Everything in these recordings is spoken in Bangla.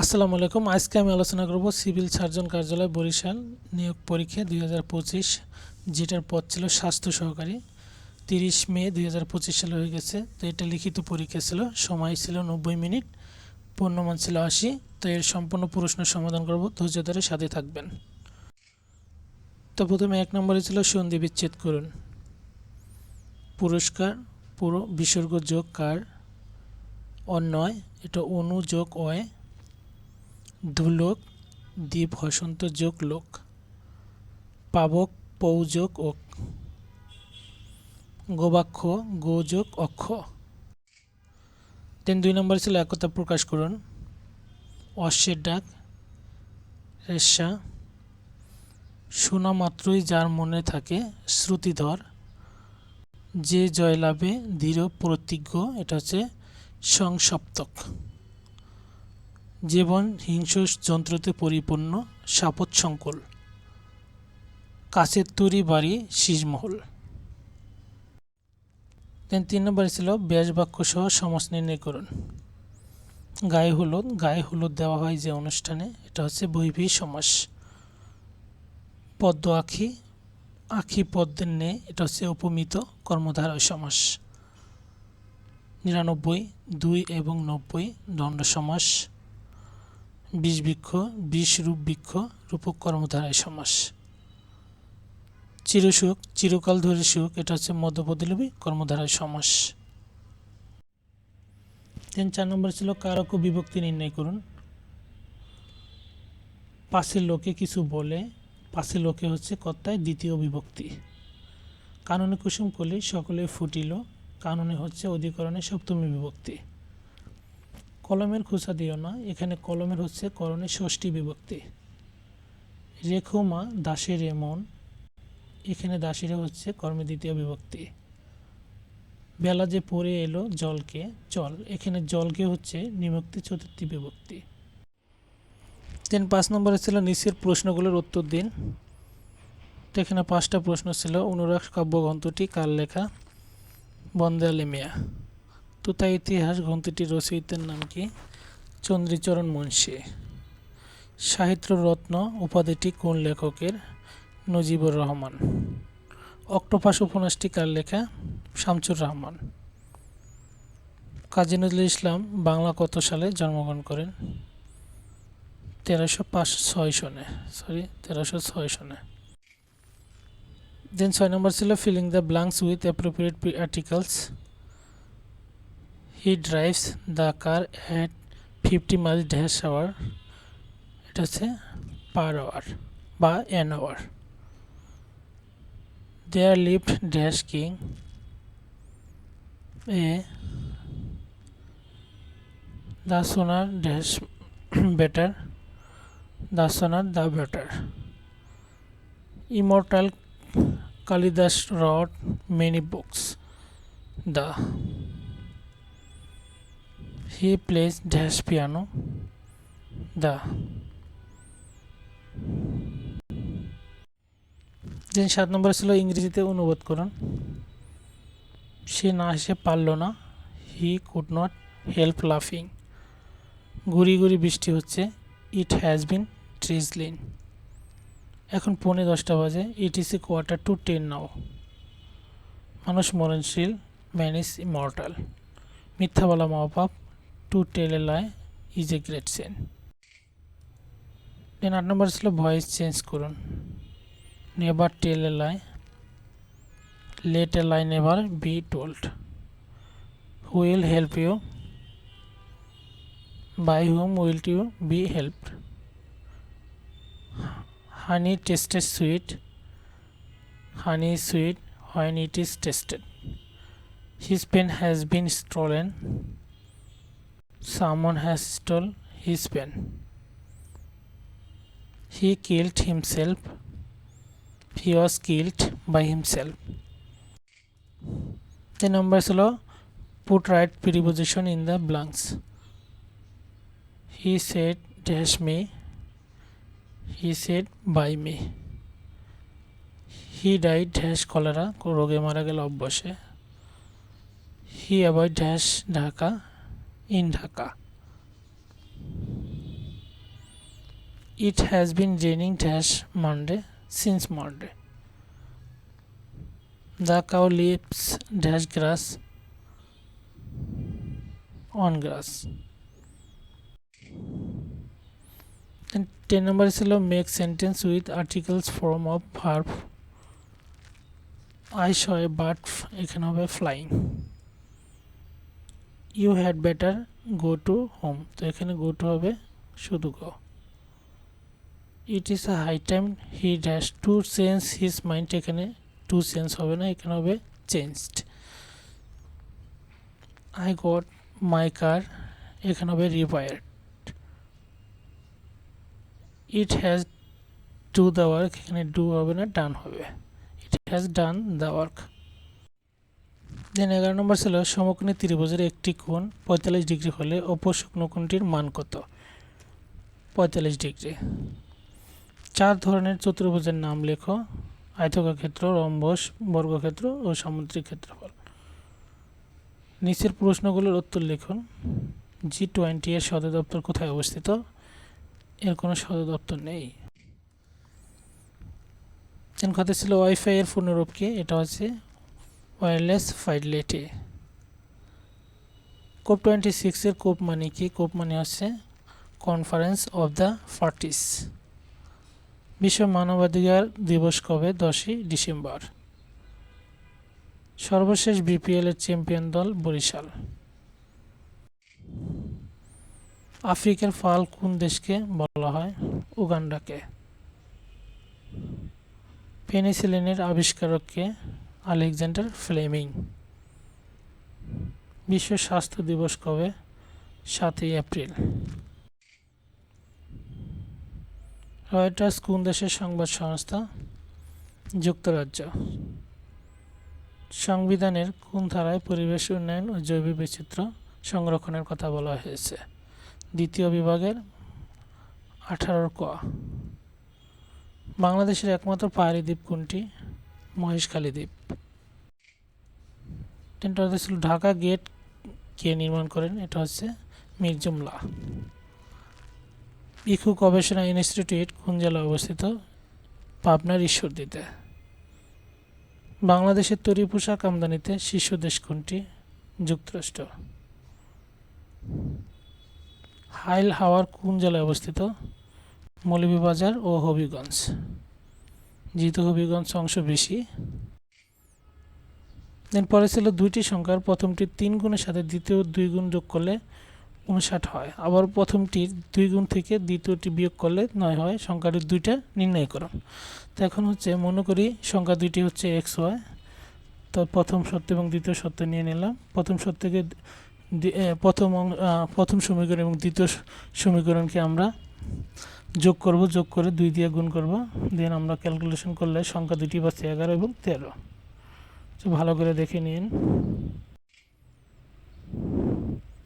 আসসালামু আলাইকুম। আজকে আমি আলোচনা করব সিভিল সার্জন কার্যালয় বরিশাল নিয়োগ পরীক্ষা দুই হাজার পঁচিশ, যেটার পদ ছিল স্বাস্থ্য সহকারী। তিরিশ মে দুই হাজার পঁচিশ সালে হয়ে গেছে, তো এটা লিখিত পরীক্ষা ছিল। সময় ছিল নব্বই মিনিট, পূর্ণমান ছিল আশি। তো এর সম্পূর্ণ প্রশ্ন সমাধান করব, ধৈর্য ধরে সাথে থাকবেন। তো প্রথমে এক নম্বরে ছিল সন্ধি বিচ্ছেদ করুন। পুরস্কার, পুরো বিসর্গ যোগ কার? অন্যয় এটা অনু যোগ অয়। ধুলোক, দ্বীপ হসন্ত যোগ লোক, পাবক পৌযোগ ওক, গোবাক্ষ গোযোগ অক্ষ। দেন দুই নম্বর ছিল একতা প্রকাশ করুন। অশ্বের ডাক রেশা শোনা মাত্রই যার মনে থাকে শ্রুতিধর, যে জয়লাভে দৃঢ় প্রতিজ্ঞ, এটা হচ্ছে সংসপ্তক। জীবন হিংস্র যন্ত্রতে পরিপূর্ণ সাপত সংকুল। কাছের তৈরি বাড়ি শীষমহল দেন তিন নম্বর ছিল ব্যাস বাক্য সহ সমাস নির্ণয় করুন। গায়ে হলুদ গায়ে হলুদ দেওয়া হয় যে অনুষ্ঠানে, এটা হচ্ছে বৈভী সমাস। পদ্ম আখি আখি পদ্মের নে এটা হচ্ছে উপমিত কর্মধারয় সমাস। নিরানব্বই, দুই এবং নব্বই দণ্ড সমাস। বিষ বৃক্ষ বিষ রূপ বৃক্ষ, রূপক কর্মধারায় সমাস। চিরসুখ, চিরকাল ধরে সুখ, এটা হচ্ছে মধ্যপদিলবী কর্মধারায় সমাস। তিন চার নম্বর ছিল কারক বিভক্তি নির্ণয় করুন। পাশের লোকে কিছু বলে, পাশের লোকে হচ্ছে কর্তায় দ্বিতীয় বিভক্তি। কাননে কুসুম কলি সকলে ফুটিল, কাননে হচ্ছে অধিকরণে সপ্তমী বিভক্তি। কলমের খোসা দিও না, এখানে কলমের হচ্ছে করণে ষষ্ঠী বিভক্তি। রেখো মা দাসের এমন এখানে দাসেরা হচ্ছে কর্মে দ্বিতীয় বিভক্তি। বেলা যে পড়ে এলো জলকে, চল, এখানে জলকে হচ্ছে নিমক্তি চতুর্থী বিভক্তি। দেন পাঁচ নম্বরে ছিল নিচের প্রশ্নগুলোর উত্তর দিন। তো এখানে পাঁচটা প্রশ্ন ছিল, অনুরাগ কাব্যগ্রন্থটি কার লেখা? বন্দে আলী মিয়া তুতা ইতিহাস গ্রন্থটির রচয়িতার নাম কি? চন্দ্রীচরণ মুন্সী। সাহিত্য রত্ন উপাধিটি কোন লেখকের? নজিবুর রহমান। অক্টোপাস উপন্যাসটি কার লেখা? শামসুর রহমান। কাজী নজরুল ইসলাম বাংলা কত সালে জন্মগ্রহণ করেন? তেরোশো পাঁচ ছয় সনে। সরি, তেরোশো ছয় সনে। দেন ছয় নম্বর ছিল filling the blanks with appropriate articles he drives the car at fifty mile dash hour এটা হচ্ছে পার আওয়ার বা an hour there lift dash king a the sooner dash better the sooner the better immortal Kalidas wrote many books the he plays dash piano the দিন সাত নম্বর ছিল, ইংরেজিতে অনুবাদ করুন। সে না এসে পারল না। হি কুড নট হেল্প লাফিং গুড়ি গুড়ি বৃষ্টি হচ্ছে। ইট হ্যাজ বিন ট্রিজলিন এখন পৌনে দশটা বাজে। It is a quarter to ten now মানুষ মরণশীল ম্যান ইজ ইমর্টাল মিথ্যা বলা মহাপাপ। To tell a lie is a great sin then আট নম্বর ছিল ভয়েস চেঞ্জ করুন। Never tell a lie let a lie never be told will help you by whom will you be helped honey tasted sweet honey is sweet when it is tasted his pen has been stolen someone has stole his pen he killed himself he was killed by himself the numbers হলো put right preposition in the blanks he said dash me he said by me he died dash cholera রোগে মারা গেল অভ্যাসে he avoid dash Dhaka in Dhaka. It has been raining dash Monday since Monday. The cow lives dash grass on grass. Then 10 নম্বর ছিল make sentence with articles form of verb I saw a bird এখানে হবে flying you had better go to home তো এখানে গো টু হবে শুধু go it is a high time he dash to change his mind এখানে টু চেঞ্জ হবে না, এখানে হবে changed I got my car এখানে হবে repaired it has do the work এখানে ডু হবে না ডান হবে। It has done the work then এগারো নম্বর ছিল সমকোণী ত্রিভুজের একটি কোণ পঁয়তাল্লিশ ডিগ্রি হলে অপর শুকনো কোণটির মান কত? পঁয়তাল্লিশ ডিগ্রি। চার ধরনের চতুর্ভুজের নাম লেখো। আয়তক্ষেত্র, রম্বস, বর্গক্ষেত্র ও সামুদ্রিক ক্ষেত্রফল। নিচের প্রশ্নগুলোর উত্তর লিখুন। জি টোয়েন্টি এর সদর দপ্তর কোথায় অবস্থিত? এর কোনো সদর দপ্তর নেই। দেন কথা ছিল ওয়াইফাই এর পূর্ণরূপ কি? এটা হচ্ছে ওয়্যারলেস ফাইডলেটে কোপ টোয়েন্টি সিক্সের কোপ মানে কি? কোপ মানে হচ্ছে কনফারেন্স অফ দ্য পার্টিস বিশ্ব মানবাধিকার দিবস কবে? দশই ডিসেম্বর। সর্বশেষ বিপিএল এর চ্যাম্পিয়ন দল বরিশাল। আফ্রিকার ফাল কোন দেশকে বলা হয়? উগান্ডাকে। পেনিসিলিনের আবিষ্কারককে আলেকজান্ডার ফ্লেমিং। বিশ্ব স্বাস্থ্য দিবস কবে? সাতই এপ্রিল। রয়টার্স কোন দেশের সংবাদ সংস্থা? যুক্তরাজ্য। সংবিধানের কোন ধারায় পরিবেশ উন্নয়ন ও জৈব বৈচিত্র্য সংরক্ষণের কথা বলা হয়েছে? দ্বিতীয় বিভাগের আঠারোর ক। বাংলাদেশের একমাত্র পাহাড়ি দ্বীপ কোনটি? মহেশখালী দ্বীপ। তিনটা ছিল ঢাকা গেট কে নির্মাণ করেন, এটা হচ্ছে মির্জুমলা ইকু গবেষণা ইনস্টিটিউট কোন জেলায় অবস্থিত? পাবনার ঈশ্বরদীতে। বাংলাদেশের তৈরি পোশাক আমদানিতে শীর্ষ দেশ কোনটি? যুক্তরাষ্ট্র। হাইল হাওয়ার কোন জেলায় অবস্থিত? মৌলভীবাজার ও হবিগঞ্জ। যেহেতু হবিগঞ্জ অংশ বেশি। দেন পরে ছিল দুইটি সংখ্যার, প্রথমটি তিন গুণের সাথে দ্বিতীয় দুই গুণ যোগ করলে উনষাট হয়। আবার প্রথমটির দুই গুণ থেকে দ্বিতীয়টি বিয়োগ করলে নয় হয়, সংখ্যাটি দুইটা নির্ণয় করুন তো এখন হচ্ছে মনে করি সংখ্যা দুইটি হচ্ছে এক্স, ওয়াই। তো প্রথম সত্য এবং দ্বিতীয় সত্য নিয়ে নিলাম। প্রথম সত্যকে প্রথম প্রথম সমীকরণ এবং দ্বিতীয় সমীকরণকে আমরা যোগ করব, যোগ করে দুই দিয়ে গুণ করব। দেন আমরা ক্যালকুলেশন করলে সংখ্যা দুটি পাচ্ছে এগারো এবং তেরো। তো ভালো করে দেখে নিন।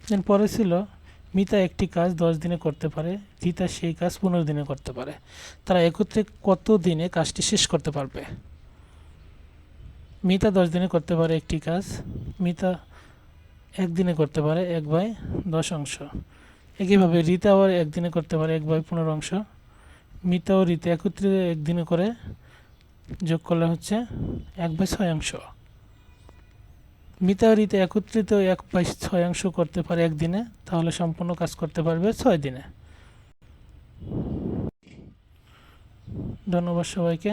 দেন পরে ছিল, মিতা একটি কাজ দশ দিনে করতে পারে রিতা সেই কাজ পনেরো দিনে করতে পারে। তারা একত্রে কত দিনে কাজটি শেষ করতে পারবে? মিতা দশ দিনে করতে পারে একটি কাজ, মিতা একদিনে করতে পারে এক বাই দশ অংশ। একইভাবে রিতা আবার একদিনে করতে পারে এক বাই পনেরো অংশ। মিতা ও রিতা একত্রিত একদিনে করে যোগ করলে হচ্ছে এক বাই ছয় অংশ। মিতা ও রিতা একত্রিত এক বাই ছয় অংশ করতে পারে একদিনে, তাহলে সম্পূর্ণ কাজ করতে পারবে ছয় দিনে। ধন্যবাদ সবাইকে।